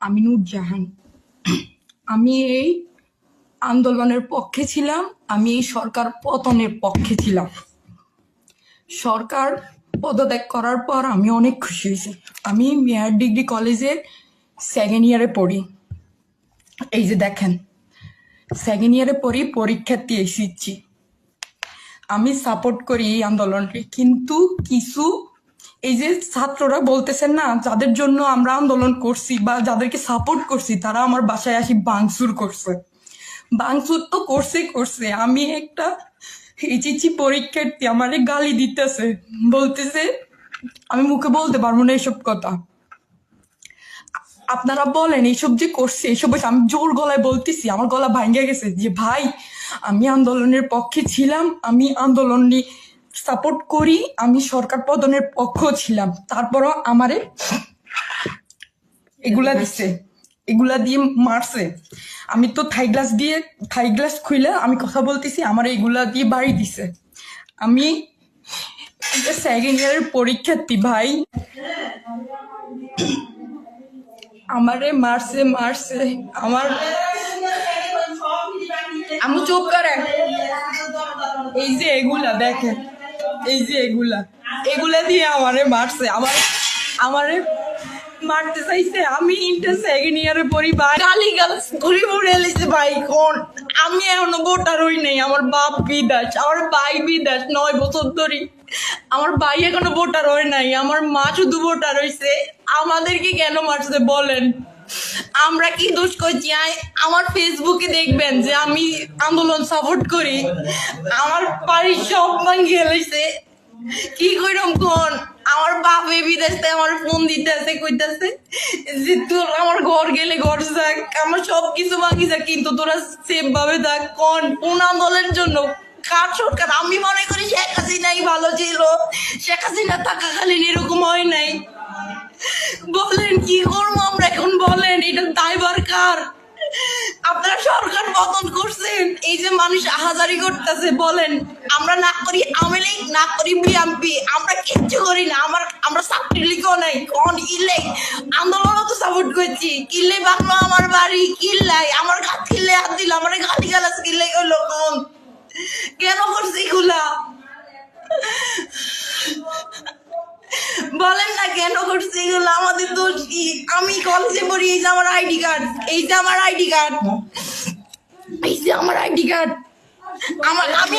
আমি জাহান। আমি এই আন্দোলনের পক্ষে ছিলাম, আমি এই সরকার পতনের পক্ষে ছিলাম। সরকার পদত্যাগ করার পর আমি অনেক খুশি হয়েছি। আমি মেয়ার ডিগ্রি কলেজের সেকেন্ড ইয়ারে পড়ি। এই যে দেখেন সেকেন্ড ইয়ারে পড়ি, পরীক্ষার্থী এসেছি। আমি সাপোর্ট করি এই আন্দোলনকে, কিন্তু কিছু এই যে ছাত্ররা বলতেছেন না, যাদের জন্য আমরা আন্দোলন করছি বা যাদেরকে সাপোর্ট করছি, তারা আমার বাসায় আসি বাংসুর করছে। বাংসুর তো করছে করছে। আমি একটা হিচিচি পরীক্ষার্থী, আমারে গালি দিতেছে। বলতেছে, আমি মুখে বলতে পারব না এসব কথা। আপনারা বলেন এইসব যে করছে এইসব আমি জোর গলায় বলতেছি, আমার গলা ভাঙ্গে গেছে যে, ভাই, আমি আন্দোলনের পক্ষে ছিলাম, আমি আন্দোলন সাপোর্ট করি, আমি সরকার পতনের পক্ষ ছিলাম। তারপরও আমারে এগুলা দিছে, এগুলা দিয়ে মারছে। আমি তো থাই গ্লাস দিয়ে, থাই গ্লাস খুইলে আমি কথা বলতেছি, আমার এগুলা দিয়ে বাড়ি দিছে। আমি সেকেন্ড ইয়ারের পরীক্ষার্থী ভাই, আমারে মারছে মারছে। আমার আমি চুপ করে। এই যে এগুলা দেখেন। এই যে এগুলা এগুলা দিয়ে আমারে মারছে, আমার, আমারে মারতে চাইছে। আমি ইন্টার সেকেন্ড ইয়ারে পড়ি, ভাই। গালি গালাস ঘুরি উড়ে ভাই, কোন? আমি এখনও ভোটার হই নাই, আমার বাপ বিদাস আমার ভাই বিদাস নয় বছর ধরে। আমার ভাই এখনও ভোটার হয় নাই, আমার মা শুধু ভোটার হয়েছে আমাদেরকে কেন মারছে বলেন? আমরা কি দোষ করছি? আমার ফেসবুকে দেখবেন যে আমি আন্দোলন সাপোর্ট করি। আমার বাড়ির সব ভাঙিয়ে গেলেছে কি কইরম কোন? আমার বাপে বিদেশে আমার ফোন দিতেছে, কইতাছে যে, তোর আমার ঘর গেলে ঘর যাক, আমার সব কিছু ভাঙি যাক, কিন্তু তোরা সেফ ভাবে থাক, কোন? কোন আন্দোলনের জন্য? কার সরকার? আমি মনে করি শেখ হাসিনাই ভালো ছিল। শেখ হাসিনা থাকা থাকাকালীন এরকম হয় নাই। বলেন কি করব? বলেন, এটা দায়বার কার? আপনারা সরকার পতন করছেন, এই যে মানুষ আহাজারি করতেছে, বলেন, আমরা না করি আমেলেই না করি বিএমপি আমরা কিচ্ছু করি না, আমার, আমরা ছাত্রী লিখেও নাই, কোন ইলে আন্দোলনও তো সাপোর্ট করছি, কিল্লে বাংলা আমার বাড়ি কিল্লাই আমার গাছ কিল্লে বলেন না কেন করছে এগুলো আমাদের দোষ কি? আমি কলেজে পড়ি, এই যে আমার আইডি কার্ড এই যে আমার আইডি কার্ড এই যে আমার আইডি কার্ড আমার, আমি